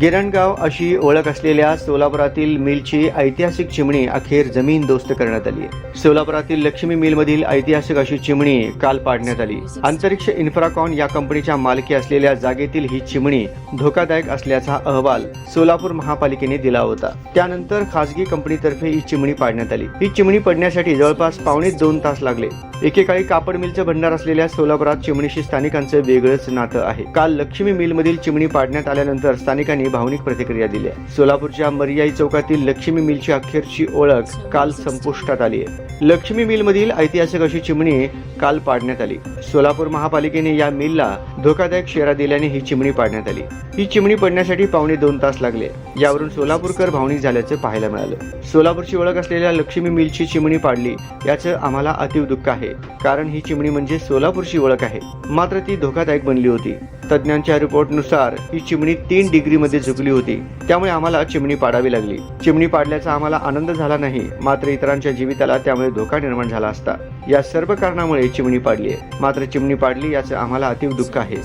गिरणगाव अशी ओळख असलेल्या सोलापुरातील मिलची ऐतिहासिक चिमणी अखेर जमीन दोस्त करण्यात आली आहे. सोलापुरातील लक्ष्मी मिलमधील ऐतिहासिक अशी चिमणी काल पाडण्यात आली. अंतरिक्ष इन्फ्राकॉन या कंपनीच्या मालकी असलेल्या जागेतील ही चिमणी धोकादायक असल्याचा अहवाल सोलापूर महापालिकेने दिला होता. त्यानंतर खासगी कंपनीतर्फे ही चिमणी पाडण्यात आली. ही चिमणी पडण्यासाठी जवळपास पावणे दोन तास लागले. एकेकाळी कापड मिलचं भंडार असलेल्या सोलापुरात चिमणीशी स्थानिकांचं वेगळंच नातं आहे. काल लक्ष्मी मिलमधील चिमणी पाडण्यात आल्यानंतर स्थानिकांनी भावनिक प्रतिक्रिया दिल्या सोलापूरच्या मर्याई चौकातील लक्ष्मी मिलची अखेरची ओळख काल संपुष्टात आली आहे. लक्ष्मी मिलमधील ऐतिहासिक अशी चिमणी काल पाडण्यात आली. सोलापूर महापालिकेने या मिलला धोकादायक शेरा दिल्याने ही चिमणी पाडण्यात आली. ही चिमणी पडण्यासाठी पावणे दोन तास लागले. यावरून सोलापूरकर भावनिक झाल्याचं पाहायला मिळालं. सोलापूरची ओळख असलेल्या लक्ष्मी मिलची चिमणी पाडली याचं आम्हाला अतीव दुःख आहे. कारण ही चिमणी म्हणजे सोलापूरची ओळख आहे. मात्र ती धोकादायक बनली होती. तज्ज्ञांच्या रिपोर्टनुसार ही चिमणी तीन डिग्रीमध्ये झुकली होती. त्यामुळे आम्हाला चिमणी पाडावी लागली. चिमणी पाडल्याचा आम्हाला आनंद झाला नाही मात्र इतरांच्या जीविताला त्यामुळे धोका निर्माण झाला असता. या सर्व कारणामुळे चिमणी पाडली आहे. मात्र चिमणी पाडली याचं आम्हाला अतीव दुःख आहे.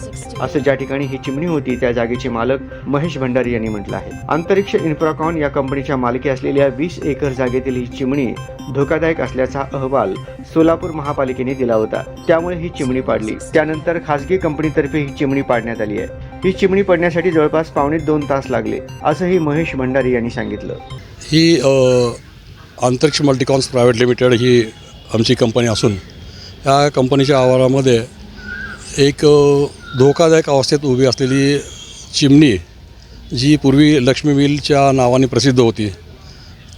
असं ज्या ठिकाणी ही चिमणी होती त्या जागेचे मालक महेश भंडारी यांनी म्हटलं आहे. अंतरिक्ष इन्फ्राकॉन या कंपनीच्या मालकी असलेल्या वीस एकर जागेतील ही चिमणी धोकादायक असल्याचा अहवाल सोलापूर महापालिकेने दिला होता. त्यामुळे ही चिमणी पाडली. त्यानंतर खासगी कंपनीतर्फे ही चिमणी पाडण्यात आली आहे. ही चिमणी पडण्यासाठी जवळपास पावणे दोन तास लागले असंही महेश भंडारी यांनी सांगितलं. ही अंतरिक्ष मल्टिकॉन्स प्रायव्हेट लिमिटेड ही आमची कंपनी असून या कंपनीच्या आवारामध्ये एक धोकादायक अवस्थेत उभी असलेली चिमणी जी पूर्वी लक्ष्मी मिलच्या नावाने प्रसिद्ध होती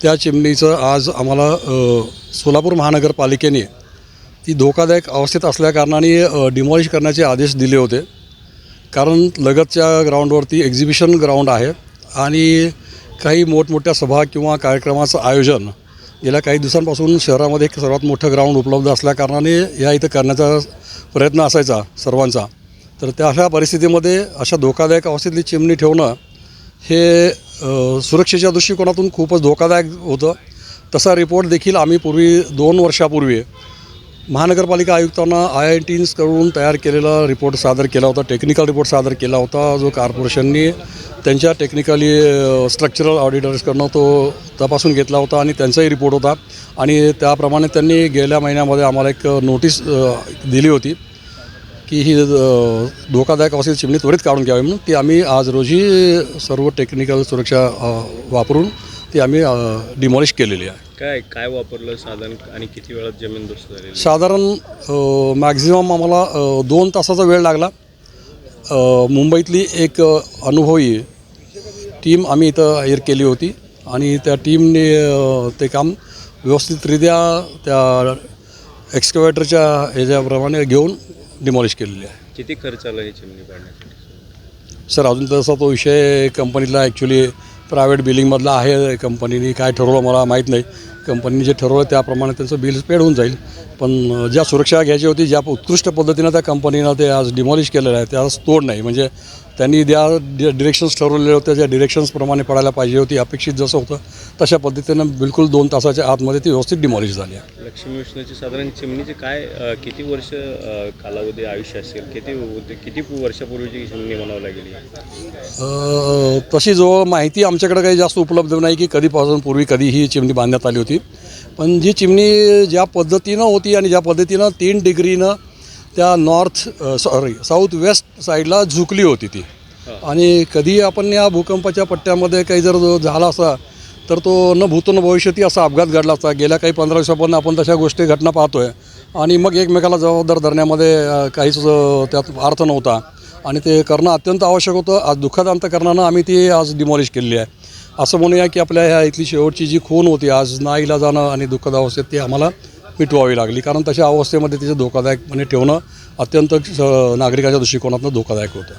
त्या चिमणीचं आज आम्हाला सोलापूर महानगरपालिकेने ती धोकादायक अवस्थेत असल्याकारणाने डिमॉलिश करण्याचे आदेश दिले होते. कारण लगतच्या ग्राउंडवरती एक्झिबिशन ग्राउंड आहे आणि काही मोठमोठ्या सभा किंवा कार्यक्रमाचं आयोजन गेल्या काही दिवसांपासून शहरामध्ये एक सर्वात मोठं ग्राउंड उपलब्ध असल्याकारणाने या इथं करण्याचा प्रयत्न असायचा सर्वांचा. तर त्या अशा परिस्थितीमध्ये अशा धोकादायक अवस्थेतली चिमणी ठेवणं हे सुरक्षेच्या दृष्टिकोनातून खूपच धोकादायक होतं. तसा रिपोर्ट देखील आम्ही पूर्वी दोन वर्षापूर्वी महानगरपालिका आयुक्तांना आय आय टीन्सकडून तयार केलेला रिपोर्ट सादर केला होता टेक्निकल रिपोर्ट सादर केला होता जो कॉर्पोरेशननी त्यांच्या टेक्निकली स्ट्रक्चरल ऑडिटर्सकडनं तो तपासून घेतला होता आणि त्यांचाही रिपोर्ट होता. आणि त्याप्रमाणे त्यांनी गेल्या महिन्यामध्ये आम्हाला एक नोटीस दिली होती की ही धोकादायक असेल चिमणी त्वरित काढून घ्यावी म्हणून. ती आम्ही आज रोजी सर्व टेक्निकल सुरक्षा वापरून ती आम्ही डिमॉलिश केलेली आहे. काय काय वापरलं साधन आणि किती वेळात जमीन झालेली साधारण मॅक्झिमम आम्हाला दोन तासाचा वेळ लागला. मुंबईतली एक अनुभवी टीम आम्ही इथं हायर केली होती आणि त्या टीमने ते काम व्यवस्थितरित्या त्या एक्सकवेटरच्या ह्याच्याप्रमाणे घेऊन डिमॉलिश केलेली आहे. किती खर्च आला ही चिमणी पाडण्यासाठी सर अजून तसा तो विषय कंपनीला ॲक्च्युली प्रायव्हेट बिलिंगमधला आहे कंपनीने काय ठरवलं मला माहीत नाही. कंपनीने जे ठरवलं त्याप्रमाणे त्यांचं बिल पेड होऊन जाईल. पण ज्या सुरक्षा घ्यायची होती ज्या उत्कृष्ट पद्धतीनं त्या कंपनीनं ते आज डिमॉलिश केलेलं आहे त्यास तोड नाही. म्हणजे त्यांनी ज्या डिरेक्शन्स ठरवलेले होते ज्या डिरेक्शन्सप्रमाणे पडायला पाहिजे होती अपेक्षित जसं होतं तशा पद्धतीनं बिलकुल दोन तासाच्या आतमध्ये ती व्यवस्थित डिमॉलिश झाली आहे. लक्ष्मी विष्णूची साधारण चिमणीचे काय किती वर्ष कालावधी आयुष्य असेल? किती किती वर्षापूर्वीची चिमणी बनवल्या गेली तशी जो माहिती आमच्याकडे काही जास्त उपलब्ध नाही की कधीपासून पूर्वी कधी ही चिमणी बांधण्यात आली होती. पण जी चिमणी ज्या पद्धतीनं होती आणि ज्या पद्धतीनं तीन डिग्रीनं त्या नॉर्थ सॉरी साऊथ वेस्ट साईडला झुकली होती ती. आणि कधी आपण या भूकंपाच्या पट्ट्यामध्ये काही जर जो झाला असता तर तो न भूतो न भविष्यती असा अपघात घडला असता. गेल्या काही पंधरा दिवसापर्यंत आपण तशा गोष्टी घटना पाहतोय. आणि मग एकमेकाला जबाबदार धरण्यामध्ये काहीच त्यात अर्थ नव्हता. आणि ते करणं अत्यंत आवश्यक होतं. आज दुःखद अंतकरणानं आम्ही ती आज डिमॉलिश केलेली आहे. असं म्हणूया की आपल्या ह्या इथली शेवटची जी खून होती आज नाईला जाणं आणि दुःखद अवस्थेत ती आम्हाला मिटवावी लागली. कारण तशा अवस्थेमध्ये तिचं धोकादायकपणे ठेवणं अत्यंत नागरिकाच्या दृष्टिकोनातून धोकादायक होतं.